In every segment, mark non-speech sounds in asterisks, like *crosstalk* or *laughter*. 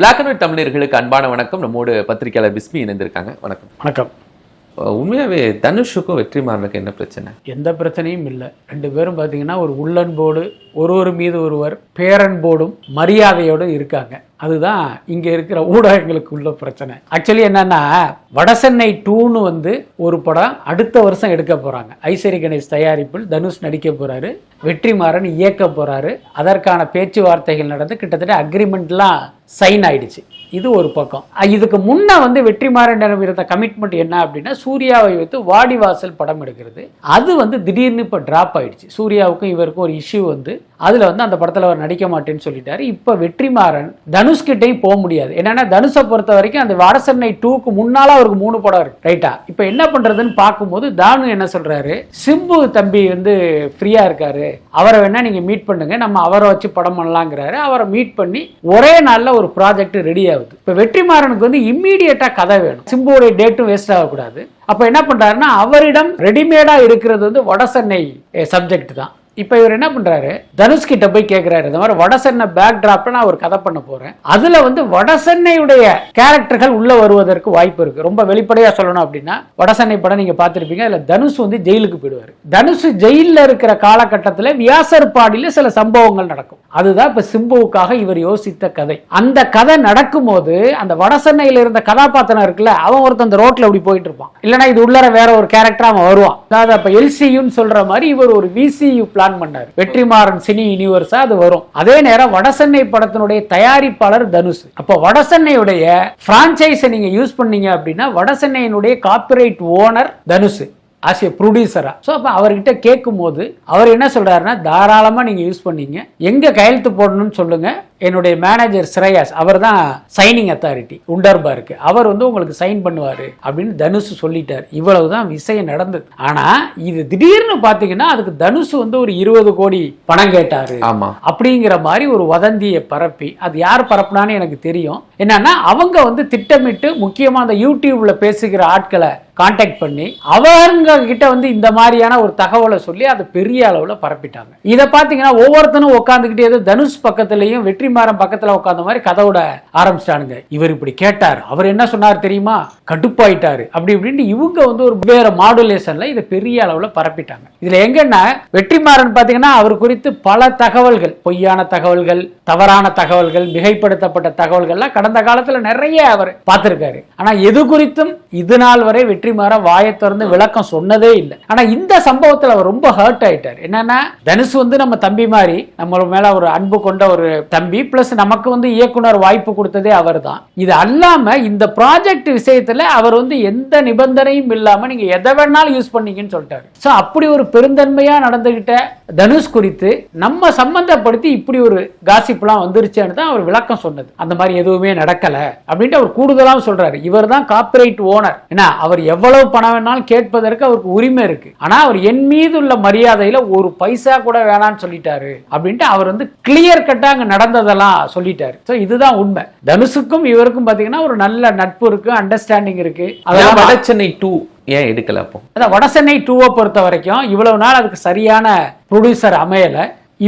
Black and white தமிழர்களுக்கு அன்பான வணக்கம். நம்மோடு பத்திரிகையாளர் பிஸ்மி இணைந்திருக்காங்க. வணக்கம். வணக்கம். உண்மையாகவே தனுஷுக்கும் தனுஷுக்கும் வெற்றிமாறனுக்கும் என்ன பிரச்சனை? எந்த பிரச்சனையும் இல்லை. ரெண்டு பேரும் பார்த்தீங்கன்னா ஒரு உள்ளன்போடு ஒருவர் மீது ஒருவர் பேரன்போடும் மரியாதையோடு இருக்காங்க. அதுதான் இங்க இருக்கிற ஊடகங்களுக்கு உள்ள பிரச்சனை. ஆக்சுவலி என்னன்னா வடசென்னை டூன்னு வந்து ஒரு படம் அடுத்த வருஷம் எடுக்க போறாங்க. ஐஸ்வரி கணேஷ் தயாரிப்பில் தனுஷ் நடிக்க போறாரு வெற்றிமாறன் இயக்க போறாரு. அதற்கான பேச்சுவார்த்தைகள் நடந்து கிட்டத்தட்ட அக்ரிமெண்ட்லாம் சைன் ஆயிடுச்சு. இது ஒரு பக்கம். இதுக்கு முன்னே வந்து வெற்றிமாறனிடம் இருந்த கமிட்மெண்ட் என்ன அப்படின்னா சூர்யாவை வைத்து வாடிவாசல் படம் எடுக்கிறது. அது வந்து திடீர்னு இப்போ ட்ராப் ஆயிடுச்சு. சூர்யாவுக்கும் இவருக்கும் ஒரு இஷ்யூ வந்து அதில் வந்து அந்த படத்தில் அவர் நடிக்க மாட்டேன்னு சொல்லிட்டாரு. இப்போ வெற்றிமாறன் தனுஷ்கிட்டையும் போக முடியாது. என்னன்னா தனுஷை பொறுத்த வரைக்கும் அந்த வடசென்னை டூக்கு முன்னால் அவருக்கு மூணு படம் இருக்கு ரைட்டா இப்போ என்ன பண்ணுறதுன்னு பார்க்கும்போது தானு என்ன சொல்கிறாரு சிம்பு தம்பி வந்து ஃப்ரீயாக இருக்காரு. அவரை வேணால் நீங்கள் மீட் பண்ணுங்க. நம்ம அவரை வச்சு படம் பண்ணலாங்கிறாரு. அவரை மீட் பண்ணி ஒரே நாளில் ஒரு ப்ராஜெக்ட் ரெடி ஆகுது. இப்போ வெற்றிமாறனுக்கு வந்து இம்மீடியட்டாக கதை வேணும். சிம்புவோடைய டேட்டும் வேஸ்ட் ஆகக்கூடாது. அப்போ என்ன பண்ணுறாருன்னா அவரிடம் ரெடிமேடாக இருக்கிறது வந்து வடசென்னை சப்ஜெக்ட் eh, தான். இப்போ இவர் என்ன பண்றாரு? தனுஷ் கிட்ட போய் கேட்கிறாரு இந்த மாதிரி வடசென்னை பேக் டிராப்ல நான் ஒரு கதை பண்ண போறேன். அதுல வந்து வடசென்னையுடைய கேரக்டர்கள் உள்ள வருவதற்கு வாய்ப்பு இருக்கு. ரொம்ப வெளிப்படையா சொல்லணும் அப்படின்னா வடசென்னை படம் நீங்க பார்த்துருப்பீங்க. அதுல தனுஷ் வந்து ஜெயிலுக்கு போயிடுவாரு. தனுஷ் ஜெயிலில் இருக்கிற காலகட்டத்தில் வியாசர்பாடியில சில சம்பவங்கள் நடக்கும். அதுதான் இப்ப சிம்புவுக்காக இவர் யோசித்த கதை. அந்த கதை நடக்கும்போது அந்த வடசென்னையில இருந்த கதாபாத்திரம் இருக்குல்ல அவன் ஒருத்தன் அந்த ரோட்ல அப்படி போயிட்டு இருப்பான். இல்லைன்னா இது உள்ளர வேற ஒரு கேரக்டர் அவன் வருவான். அதாவது அப்ப எல்சியுன்னு சொல்ற மாதிரி இவர் ஒரு விசியு பிளான் பண்ணாரு. வெற்றிமாறன் சினி யூனிவர்ஸா அது வரும். அதே நேரம் வடசென்னை படத்தினுடைய தயாரிப்பாளர் தனுஷ். அப்ப வடசென்னையுடைய பிரான்ச்சைஸை நீங்க யூஸ் பண்ணீங்க அப்படின்னா வடசென்னையினுடைய copyright owner Dhanush as a ப்ரொடியூசரா so அப்போ அவர்கிட்ட கேட்கும் போது அவர் என்ன சொல்றாருன்னா தாராளமாக நீங்கள் யூஸ் பண்ணீங்க. எங்கே கையெழுத்து போடணும்னு சொல்லுங்க. என்னுடைய மேனேஜர் ஸ்ரேயாஸ் அவர் தான் சைனிங் அத்தாரிட்டி உண்டர்பாருக்கு. அவர் வந்து உங்களுக்கு சைன் பண்ணுவார் அப்படின்னு தனுஷ் சொல்லிட்டார். இவ்வளவு தான் விஷயம் நடந்தது. ஆனால் இது திடீர்னு பார்த்தீங்கன்னா அதுக்கு தனுஷ் வந்து ஒரு இருபது கோடி பணம் கேட்டாரு. ஆமா. அப்படிங்கிற மாதிரி ஒரு வதந்தியை பரப்பி அது யார் பரப்புனான்னு எனக்கு தெரியும். என்னன்னா அவங்க வந்து திட்டமிட்டு முக்கியமா அந்த யூடியூப்ல பேசுகிற ஆட்களை காண்டாக்ட் பண்ணி அவங்க கிட்ட வந்து இந்த மாதிரியான ஒரு தகவலை சொல்லி அதை பெரிய அளவுல பரப்பிட்டாங்க. இதை பாத்தீங்கன்னா ஒவ்வொருத்தனும் உட்காந்துக்கிட்டே தனுஷ் பக்கத்துலயும் வெற்றிமாறன் பக்கத்துல உட்காந்த மாதிரி கதவுட ஆரம்பிச்சிட்டானுங்க. இவர் இப்படி கேட்டார். அவர் என்ன சொன்னார் தெரியுமா? கடுப்பாயிட்டாரு. அப்படி இப்படின்னு இவங்க வந்து ஒரு வேற மாடுலேஷன்ல இதை பெரிய அளவுல பரப்பிட்டாங்க. இதுல எங்கன்னா வெற்றிமாறன் பாத்தீங்கன்னா அவர் குறித்து பல தகவல்கள் பொய்யான தகவல்கள் தவறான தகவல்கள் மிகைப்படுத்தப்பட்ட தகவல்கள்லாம் கடந்த காலத்துல நிறைய அவர் பார்த்திருக்காரு. ஆனா எது குறித்தும் இது நாள் வரை வெற்றிமாறன் வாயை திறந்து விளக்கம் சொன்னதே இல்லை. ஆனா இந்த சம்பவத்துல அவர் ரொம்ப ஹர்ட் ஆயிட்டார். என்னன்னா தனுஷ் வந்து நம்ம தம்பி மாதிரி நம்ம மேல ஒரு அன்பு கொண்ட ஒரு தம்பி பிளஸ் நமக்கு வந்து இயக்குனர் வாய்ப்பு கொடுத்ததே அவர் தான் இது அல்லாம இந்த ப்ராஜெக்ட் விஷயத்துல அவர் வந்து எந்த நிபந்தனையும் இல்லாம நீங்க எதை வேணாலும் யூஸ் பண்ணீங்கன்னு சொல்லிட்டாரு. அப்படி ஒரு பெருந்தன்மையா நடந்துகிட்ட தனுஷ் குறித்து நம்ம சம்பந்தப்படுத்தி இப்படி ஒரு காசிப்லாம் வந்துருச்சுன்னு தான் அவர் விளக்கம் சொன்னது. அந்த மாதிரி எதுவுமே நடக்கல அப்படின்ட்டு அவர் கூடுதலாக சொல்றாரு. இவர் தான் காப்பிரைட் ஓனர் என்ன அவர் எவ்வளவு பணம் வேணாலும் கேட்பதற்கு அவருக்கு உரிமை இருக்கு. ஆனா அவர் என் மீது உள்ள மரியாதையில ஒரு பைசா கூட வேணாம்னு சொல்லிட்டாரு அப்படின்ட்டு அவர் வந்து கிளியர் கட்டா அங்க நடந்ததெல்லாம் சொல்லிட்டாரு. சோ இதுதான் உண்மை. தனுஷுக்கும் இவருக்கும் பாத்தீங்கன்னா ஒரு நல்ல நட்பு இருக்கு அண்டர்ஸ்டாண்டிங் இருக்கு. அதெல்லாம் வட சென்னை டூ ஏன் எடுக்கல அப்போ? அதான் வடசென்னை டூவை பொறுத்த வரைக்கும் இவ்வளவு நாள் அதுக்கு சரியான ப்ரொடியூசர் அமையல.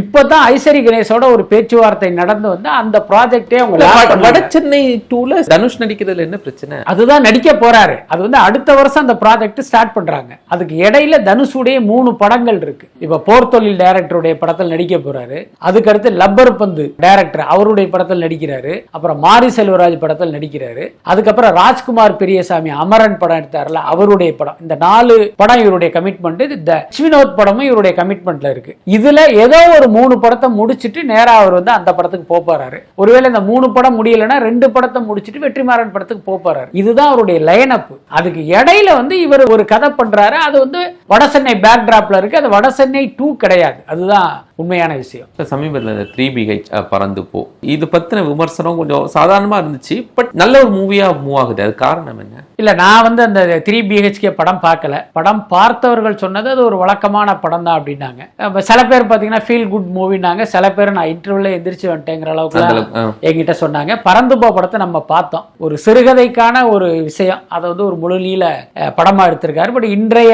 இப்பதான் ஐசரி கணேஷோட ஒரு பேச்சுவார்த்தை நடந்து வந்து அந்த ப்ராஜெக்டே அவங்க. வட சென்னை டூல தனுஷ் நடிக்கிறதுல என்ன பிரச்சனை? அதுதான் நடிக்க போறாரு. அது வந்து அடுத்த வருஷம் அந்த ப்ராஜெக்ட் ஸ்டார்ட் பண்றாங்க. அதுக்கு இடையில தனுஷுடைய மூணு படங்கள் இருக்கு. இப்ப போர் தொழில் டைரக்டருடைய படத்தில் நடிக்க போறாரு. அதுக்கு அடுத்து லப்பர் பந்து டைரக்டர் அவருடைய படத்தில் நடிக்கிறாரு. அப்புறம் மாரி செல்வராஜ் படத்தில் நடிக்கிறாரு. அதுக்கப்புறம் ராஜ்குமார் பெரியசாமி அமரன் படம் எடுத்தார்ல அவருடைய படம். இந்த நாலு படம் இவருடைய கமிட்மெண்ட் இந்த வினோத் படமும் இவருடைய கமிட்மெண்ட்ல இருக்கு. இதுல ஏதோ ஒரு மூணு படத்தை முடிச்சிட்டு நேரா அவர் வந்து அந்த படத்துக்கு போறாரு. ஒருவேளை இந்த மூணு படம் முடியலன்னா ரெண்டு படத்தை முடிச்சிட்டு வெற்றிமாறன் படத்துக்கு போறாரு. இதுதான் அவருடைய லைன் அப் அதுக்கு இடையில வந்து இவர் ஒரு கதை பண்றாரு. அது வந்து வடசென்னை பேக் டிராப்ல இருக்கு. அது வடசென்னை டூ கிடையாது. அதுதான் உண்மையான விஷயம். இப்ப சமீபத்துல இந்த த்ரீ பிஹெச் பறந்து போ. இது பத்தின விமர்சனம் கொஞ்சம் சாதாரணமா இருந்துச்சு. பட் நல்ல ஒரு மூவியா மூவ் ஆகுது. அது காரணம் என்ன? இல்ல நான் வந்து அந்த த்ரீ பிஹெச்கே படம் பார்க்கல. படம் பார்த்தவர்கள் சொன்னது அது ஒரு வழக்கமான படம் தான் அப்படின்னாங்க. அப்ப சில பேர் பாத்தீங்கன்னா ஃபீல் குட் மூவினாங்க சில பேர் நான் இன்டர்வியூல எந்திரிச்சு வந்துட்டேங்கிற அளவுக்கு. என்கிட்ட சொன்னாங்க. பறந்து போ படத்தை நம்ம பார்த்தோம். ஒரு சிறுகதைக்கான ஒரு விஷயம். அதை வந்து ஒரு முழு நீள படமா எடுத்திருக்காரு. பட் இன்றைய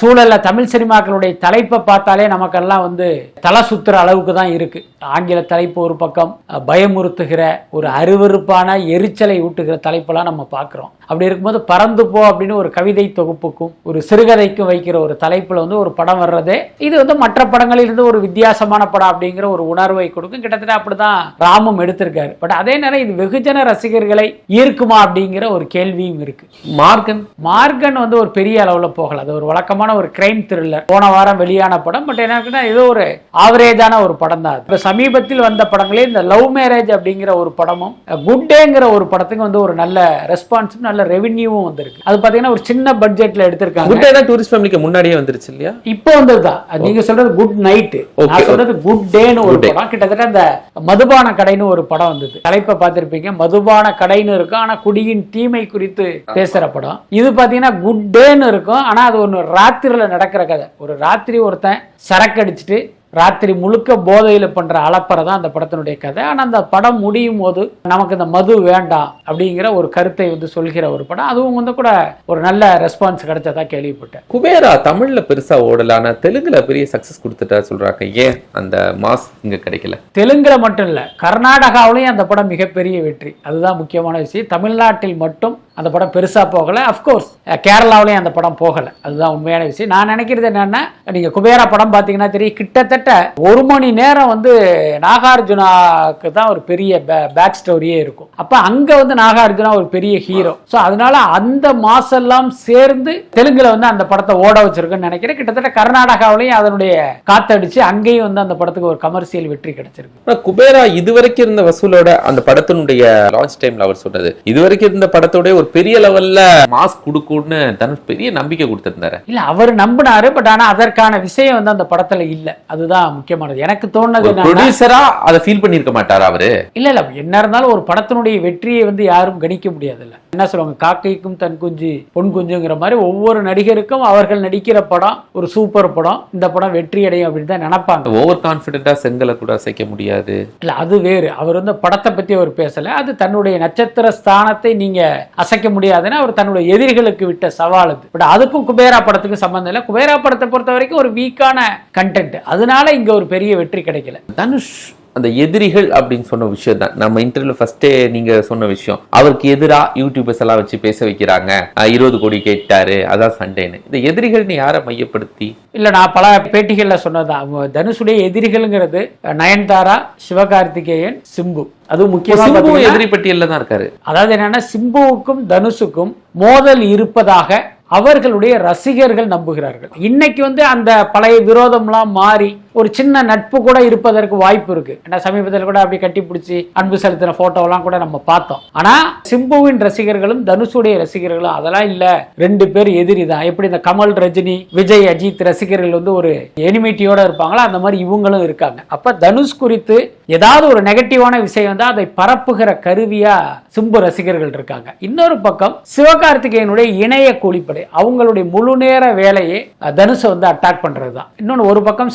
சூழல்ல தமிழ் சினிமாக்களுடைய தலைப்பை பார்த்தாலே நமக்கெல்லாம் வந்து தல சுத்துற அளவுக்கு தான் இருக்கு. ஆங்கில தலைப்பு ஒரு பக்கம் பயமுறுத்துகிற ஒரு அருவருப்பான எரிச்சலை ஊட்டுகிற தலைப்பெல்லாம் நம்ம பார்க்குறோம். அப்படி இருக்கும்போது பறந்து போ அப்படின்னு ஒரு கவிதை தொகுப்புக்கும் ஒரு சிறுகதைக்கும் வைக்கிற ஒரு தலைப்புல வந்து ஒரு படம் வர்றதே இது வந்து மற்ற படங்களில் இருந்து ஒரு வித்தியாசமான படம் அப்படிங்கிற ஒரு உணர்வை கொடுக்கும். கிட்டத்தட்ட அப்படிதான் ராமும் எடுத்திருக்காரு. பட் அதே நேரம் இது வெகுஜன ரசிகர்களை ஈர்க்குமா அப்படிங்கிற ஒரு கேள்வியும் இருக்கு. மார்கன்? மார்கன் வந்து ஒரு பெரிய அளவுல போகல. அது ஒரு வழக்கமான ஒரு கிரைம் த்ரில்லர் போன வாரம் வெளியான படம். பட் என்ன ஏதோ ஒரு ஆவரேஜான ஒரு படம் தான் இப்போ சமீபத்தில் வந்த படங்களே இந்த லவ் மேரேஜ் அப்படிங்கிற ஒரு படமும் குட் டேங்கிற ஒரு படத்துக்கு வந்து ஒரு நல்ல ரெஸ்பான்ஸும் நல்ல ரெவென்யூவும் வந்திருக்கு. அது பாத்தீங்கன்னா ஒரு சின்ன பட்ஜெட்ல எடுத்திருக்காங்க. குட் டூரிஸ்ட் ஃபேமிலிக்கு முன்னாடியே வந்துருச்சு இல்லையா? இப்போ வந்ததுதான் நீங்க சொல்றது குட் நைட் நான் சொல்றது குட் டேன்னு ஒரு. படம். கிட்டத்தட்ட அந்த மதுபான கடைன்னு ஒரு படம் வந்தது. தலைப்பை பார்த்திருப்பீங்க. மதுபான கடைன்னு இருக்கும். ஆனா குடியின் தீமை குறித்து பேசுற படம். இது பாத்தீங்கன்னா குட் டேன்னு இருக்கும். ஆனா அது ஒன்று ராத்திரில நடக்கிற கதை. ஒரு ராத்திரி ஒருத்தன் சரக்கு அடிச்சிட்டு ராத்திரி முழுக்க போதையில பண்ற அலப்பறை தான் அந்த படத்தினுடைய கதை. ஆனா அந்த படம் முடியும் போது நமக்கு இந்த மது வேண்டாம் அப்படிங்கிற ஒரு கருத்தை வந்து சொல்கிற ஒரு படம். அதுவும் வந்து கூட ஒரு நல்ல ரெஸ்பான்ஸ் கிடைச்சதா கேள்விப்பட்டேன். குபேரா தமிழ்ல பெருசா ஓடல ஆனா தெலுங்குல பெரிய சக்சஸ் கொடுத்துட்டா சொல்றாங்க. ஏன் அந்த மாஸ் இங்க கிடைக்கல? தெலுங்குல மட்டும் இல்ல கர்நாடகாவிலையும் அந்த படம் மிகப்பெரிய வெற்றி. அதுதான் முக்கியமான விஷயம். தமிழ்நாட்டில் மட்டும் அந்த படம் பெருசாக போகலை. அஃப்கோர்ஸ் கேரளாவிலையும் அந்த படம் போகலை. அதுதான் உண்மையான விஷயம். நான் நினைக்கிறது என்னென்னா நீங்கள் குபேரா படம் பார்த்தீங்கன்னா தெரியும். கிட்டத்தட்ட ஒரு மணி நேரம் வந்து நாகார்ஜுனாக்கு தான் ஒரு பெரிய பேக் ஸ்டோரியே இருக்கும். அப்போ அங்கே வந்து நாகார்ஜுனா ஒரு பெரிய ஹீரோ ஸோ அதனால அந்த மாசெல்லாம் சேர்ந்து தெலுங்குல வந்து அந்த படத்தை ஓட வச்சிருக்குன்னு நினைக்கிறேன். கிட்டத்தட்ட கர்நாடகாவிலையும் அதனுடைய காத்தடிச்சு அங்கேயும் வந்து அந்த படத்துக்கு ஒரு கமர்ஷியல் வெற்றி கிடைச்சிருக்கு. குபேரா இதுவரைக்கும் இருந்த வசூலோட அந்த படத்தினுடைய லான்ச் டைம்ல அவர் சொன்னது இதுவரைக்கும் இருந்த படத்தோட ஒரு பெரிய லெவல்ல மாஸ் கொடுக்கும்னு தனுஷ் பெரிய நம்பிக்கை கொடுத்திருந்தாரு. இல்ல அவர் நம்பினாரு பட் ஆனா அதற்கான விஷயம் வந்து அந்த படத்துல இல்ல. அதுதான் முக்கியமானது. எனக்கு தோணுது ப்ரொடியூசரா அதை ஃபீல் பண்ணிருக்க மாட்டாரா அவரு? இல்ல இல்ல என்ன இருந்தாலும் ஒரு படத்தினுடைய வெற்றியை வந்து யாரும் கணிக்க முடியாதுல்ல. என்ன சொல்லுவாங்க? காக்கைக்கும் தன் குஞ்சு பொன் குஞ்சுங்கிற மாதிரி ஒவ்வொரு நடிகருக்கும் அவர்கள் நடிக்கிற படம் ஒரு சூப்பர் படம் இந்த படம் வெற்றி அடையும் அப்படின்னு தான் நினைப்பாங்க. ஓவர் கான்பிடண்டா செங்கலை கூட அசைக்க முடியாது. இல்ல அது வேறு. அவர் வந்து படத்தை பத்தி அவர் பேசல. அது தன்னுடைய நட்சத்திர ஸ்தானத்தை நீங்க அசைக்க முடியாதுன்னு அவர் தன்னுடைய எதிரிகளுக்கு விட்ட சவால் அது. பட் அதுக்கும் குபேரா படத்துக்கு சம்பந்தம் இல்லை. குபேரா படத்தை பொறுத்த வரைக்கும் ஒரு வீக்கான கண்டென்ட் அதனால இங்க ஒரு பெரிய வெற்றி கிடைக்கல. தனுஷ் அந்த எதிரிகள் அப்படின்னு சொன்ன விஷயம் தான். நம்ம இன்டர்வியூல ஃபர்ஸ்டே நீங்க சொன்ன விஷயம். அவருக்கு எதிரா யூடியூபர்ஸ் எல்லாம் வச்சு பேச வைக்கிறாங்க. இருபது கோடி கேட்டாரு அதான் சண்டேன்னு. இந்த எதிரிகள்னு யாரை மையப்படுத்தி? இல்ல நான் பல பேட்டிகள்ல சொன்னதுதான் அவங்க தனுஷுடைய எதிரிகள்ங்கிறது நயன்தாரா சிவகார்த்திகேயன் சிம்பு. அது முக்கியமா சிம்பு பாத்தீங்கன்னா- எதிரி பட்டியல்ல தான் இருக்காரு. அதாவது என்னன்னா சிம்புவுக்கும் தனுஷுக்கும் மோதல் இருப்பதாக அவர்களுடைய ரசிகர்கள் நம்புகிறார்கள். இன்னைக்கு வந்து அந்த பழைய விரோதம்லாம் மாறி ஒரு சின்ன நட்பு கூட இருப்பதற்கு வாய்ப்பு இருக்கு. ஏன்னா சமீபத்தில் கூட அப்படி கட்டி பிடிச்சி அன்பு செலுத்தின போட்டோலாம் கூட நம்ம பார்த்தோம். ஆனா சிம்புவின் ரசிகர்களும் தனுஷுடைய ரசிகர்களும் அதெல்லாம் இல்ல. ரெண்டு பேர் எதிரி தான். எப்படி இந்த கமல் ரஜினி விஜய் அஜித் ரசிகர்கள் வந்து ஒரு எனிமிட்டியோட இருப்பாங்களோ அந்த மாதிரி இவங்களும் இருக்காங்க. அப்ப தனுஷ் குறித்து ஏதாவது ஒரு நெகட்டிவான விஷயம் வந்து அதை பரப்புகிற கருவியா சிம்பு ரசிகர்கள் இருக்காங்க. இன்னொரு பக்கம் சிவகார்த்திகேயனுடைய இணைய கூலிப்படை அவங்களுடைய முழு நேர வேலையை தனுஷை வந்து அட்டாக் பண்றதுதான். இன்னொன்று ஒரு பக்கம்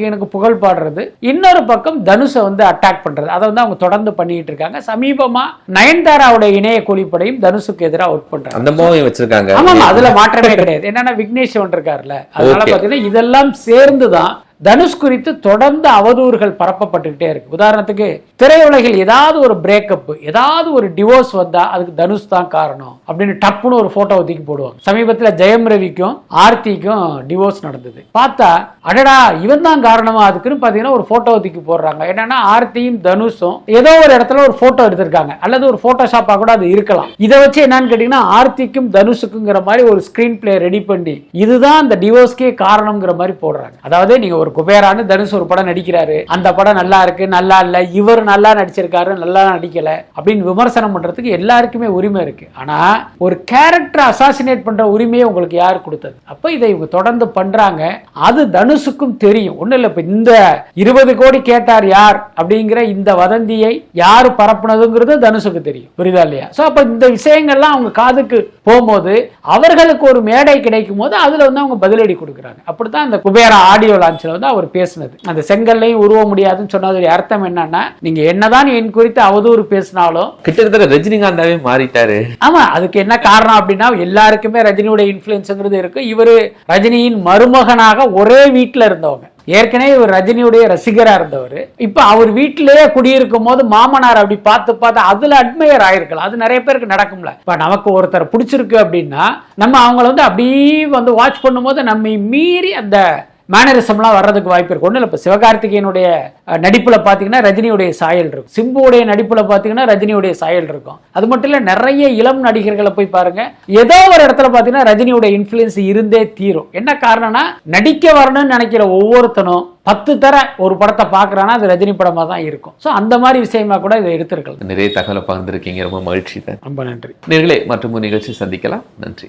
சிவகார்த்திகேயனுக்கு புகழ் பாடுறது இன்னொரு பக்கம் தனுஷை வந்து அட்டாக் பண்றது. அதை வந்து அவங்க தொடர்ந்து பண்ணிட்டு இருக்காங்க. சமீபமா நயன்தாராவுடைய இணைய கூலிப்படையும் தனுஷுக்கு எதிராக ஒர்க் பண்றாங்க. அந்த மோகம் வச்சிருக்காங்க. ஆமாமா *laughs* அதுல மாற்றமே கிடையாது. என்னன்னா விக்னேஷ் இருக்காருல்ல. அதனால. பாத்தீங்கன்னா இதெல்லாம் சேர்ந்துதான் தனுஷ் குறித்து தொடர்ந்து அவதூறுகள் பரப்பப்பட்டுக்கிட்டே இருக்கு. உதாரணத்துக்கு திரையுலகில் ஏதாவது ஒரு பிரேக்கப் ஏதாவது ஒரு டிவோர்ஸ் வந்தா அதுக்கு தனுஷ் தான் காரணம் அப்படின்னு டப்புன்னு ஒரு போட்டோ ஒதுக்கி போடுவாங்க சமீபத்துல ஜெயம் ரவிக்கும் ஆர்த்திக்கும் டிவோர்ஸ் நடந்தது. பார்த்தா அடடா இவன் தான் காரணமா அதுக்குன்னு பாத்தீங்கன்னா ஒரு போட்டோ ஒதுக்கி போடுறாங்க. என்னன்னா ஆர்த்தியும் தனுஷும் ஏதோ ஒரு இடத்துல ஒரு போட்டோ எடுத்திருக்காங்க. அல்லது ஒரு போட்டோஷாப்பா கூட அது இருக்கலாம். இதை வச்சு என்னன்னு கேட்டீங்கன்னா ஆர்த்திக்கும் தனுஷுக்குங்கிற மாதிரி ஒரு ஸ்கிரீன் பிளே ரெடி பண்ணி இதுதான் அந்த டிவோர்ஸ்க்கே காரணம்ங்கிற மாதிரி போடுறாங்க. அதாவது நீங்க ஒரு குபேரான்னு தனுஷ் ஒரு படம் நடிக்கிறாரு. அந்த படம் நல்லா இருக்கு நல்லா இல்ல இவர் நல்லா நடிச்சிருக்காரு நல்லா நடிக்கல அப்படின்னு விமர்சனம் பண்றதுக்கு எல்லாருக்குமே உரிமை இருக்கு. ஆனா ஒரு கேரக்டர் அசாசினேட் பண்ற உரிமையை உங்களுக்கு யார் கொடுத்தது? அப்ப இதை இவங்க தொடர்ந்து பண்றாங்க. அது தனுஷுக்கும் தெரியும். ஒண்ணும் இல்ல இப்ப இந்த இருபது கோடி கேட்டார் யார் அப்படிங்கிற இந்த வதந்தியை யார் பரப்புனதுங்கிறது தனுஷுக்கு தெரியும். புரியுதா இல்லையா? சோ அப்ப இந்த விஷயங்கள்லாம் அவங்க காதுக்கு போகும்போது அவர்களுக்கு ஒரு மேடை கிடைக்கும் போது அதுல வந்து அவங்க பதிலடி கொடுக்குறாங்க. அப்படித்தான் அந்த குபேரா ஆடியோ லான்ச்ல வந்து அவர் பேசினது. அந்த செங்கல்லையும் உருவ முடியாதுன்னு சொன்னதுடைய அர்த்தம் என்னன்னா நீங்க என்னதான் என் குறித்து அவதூறு பேசினாலும் கிட்டத்தட்ட ரஜினிகாந்தாவே மாறிட்டாரு. ஆமா அதுக்கு என்ன காரணம் அப்படின்னா எல்லாருக்குமே ரஜினியோட இன்ஃபுளுன்ஸுங்கிறது இருக்கு. இவரு ரஜினியின் மருமகனாக ஒரே வீட்டுல இருந்தவங்க. ஏற்கனவே இவர் ரஜினியுடைய ரசிகரா இருந்தவர். இப்ப அவர் வீட்டிலேயே குடியிருக்கும் போது மாமனார் அப்படி பார்த்து பார்த்து அதுல அட்மையர் ஆயிருக்கலாம். அது நிறைய பேருக்கு நடக்கும்ல. இப்ப நமக்கு ஒருத்தர் பிடிச்சிருக்கு அப்படின்னா நம்ம அவங்கள வந்து அப்படியே வந்து வாட்ச் பண்ணும்போது நம்மை மீறி அந்த மேனரிசம்லாம் வர்றதுக்கு வாய்ப்பு இருக்கு. ஒன்றும் இல்லை இப்போ சிவகார்த்திகேயனுடைய நடிப்புல பார்த்தீங்கன்னா ரஜினியுடைய சாயல் இருக்கும். சிம்புவுடைய நடிப்புல பார்த்தீங்கன்னா ரஜினியுடைய சாயல் இருக்கும். அது மட்டும் இல்லை நிறைய இளம் நடிகர்களை போய் பாருங்க. ஏதோ ஒரு இடத்துல பார்த்தீங்கன்னா ரஜினியுடைய இன்ஃப்ளூயன்ஸ் இருந்தே தீரும். என்ன காரணம்னா நடிக்க வரணும்னு நினைக்கிற ஒவ்வொருத்தனும் பத்து தர ஒரு படத்தை பார்க்குறான்னா அது ரஜினி படமாக தான் இருக்கும். ஸோ அந்த மாதிரி விஷயமா கூட இதை எடுத்திருக்கலாம். நிறைய தகவலை பகிர்ந்திருக்கீங்க. ரொம்ப மகிழ்ச்சி. தான் ரொம்ப நன்றி. நேர்களே மற்றும் நிகழ்ச்சி சந்திக்கலாம். நன்றி.